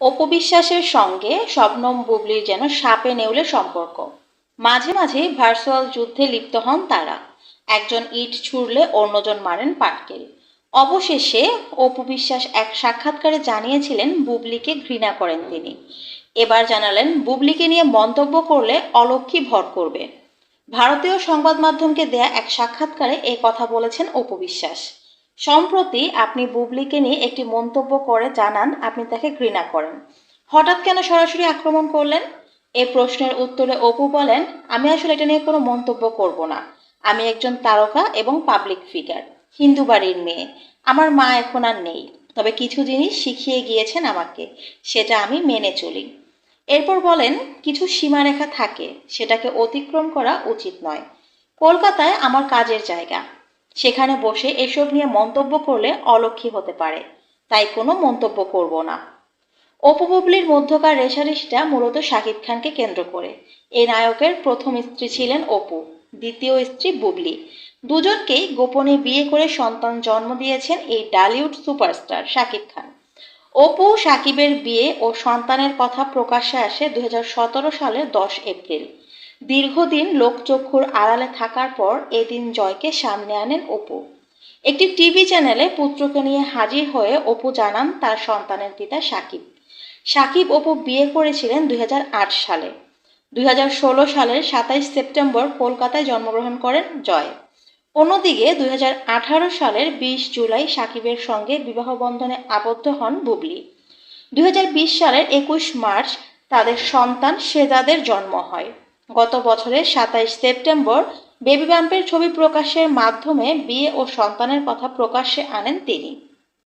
অপবিশ্বাসের সঙ্গে শবনম বুবলির যেন সাপে নেউলে সম্পর্ক। মাঝে মাঝে ভার্চুয়াল যুদ্ধে লিপ্ত হন তারা। একজন ইট ছুড়লে অন্যজন মারেন পাটকেল। অবশেষে অপু বিশ্বাস এক সাক্ষাৎকারে জানিয়েছিলেন বুবলিকে ঘৃণা করেন তিনি। এবার জানালেন, বুবলিকে নিয়ে মন্তব্য করলে অলক্ষী ভর করবে। ভারতীয় সংবাদ মাধ্যমকে দেয়া এক সাক্ষাৎকারে এ কথা বলেছেন অপু বিশ্বাস সম্প্রতি আপনি বুবলিকে নিয়ে একটি মন্তব্য করে জানান, আপনি তাকে ঘৃণা করেন। হঠাৎ কেন সরাসরি আক্রমণ করলেন? এ প্রশ্নের উত্তরে অপু বলেন, আমি আসলে এটা নিয়ে কোনো মন্তব্য করব না। আমি একজন তারকা এবং পাবলিক ফিগার হিন্দু বাড়ির মেয়ে। আমার মা এখন আর নেই। তবে কিছু জিনিস শিখিয়ে গিয়েছেন আমাকে, সেটা আমি মেনে চলি। এরপর বলেন, কিছু সীমারেখা থাকে, সেটাকে অতিক্রম করা উচিত নয়। কলকাতায় আমার কাজের জায়গা। সেখানে বসে এসব নিয়ে মন্তব্য করলে অলক্ষী হতে পারে। তাই কোনো মন্তব্য করব না। অপু বুবলির মধ্যকার রেশারেশিটা মূলত শাকিব খানকে কেন্দ্র করে। এই নায়কের প্রথম স্ত্রী ছিলেন অপু, দ্বিতীয় স্ত্রী বুবলি। দুজনকেই গোপনে বিয়ে করে সন্তান জন্ম দিয়েছেন এই ডালিউড সুপারস্টার শাকিব খান। অপু সাকিবের বিয়ে ও সন্তানের কথা প্রকাশ্যে আসে দু হাজার সতেরো সালের দশ এপ্রিল। দীর্ঘদিন লোকচক্ষুর আড়ালে থাকার পর এদিন জয়কে সামনে আনেন অপু। একটি টিভি চ্যানেলে পুত্রকে নিয়ে হাজির হয়ে অপু জানান তার সন্তানের পিতা সাকিব। সাকিব অপু বিয়ে করেছিলেন দুই হাজার আট সালে। দুই হাজার ষোলো সালের সাতাইশ সেপ্টেম্বর কলকাতায় জন্মগ্রহণ করেন জয়। অন্যদিকে দুই হাজার আঠারো সালের বিশ জুলাই সাকিবের সঙ্গে বিবাহ বন্ধনে আবদ্ধ হন বুবলি। দুই হাজার বিশ সালের একুশ মার্চ তাদের সন্তান শেজাদের জন্ম হয়। গত বছরের সাতাইশ সেপ্টেম্বর বেবি বাম্পের ছবি প্রকাশের মাধ্যমে বিয়ে ও সন্তানের কথা প্রকাশ্যে আনেন তিনি।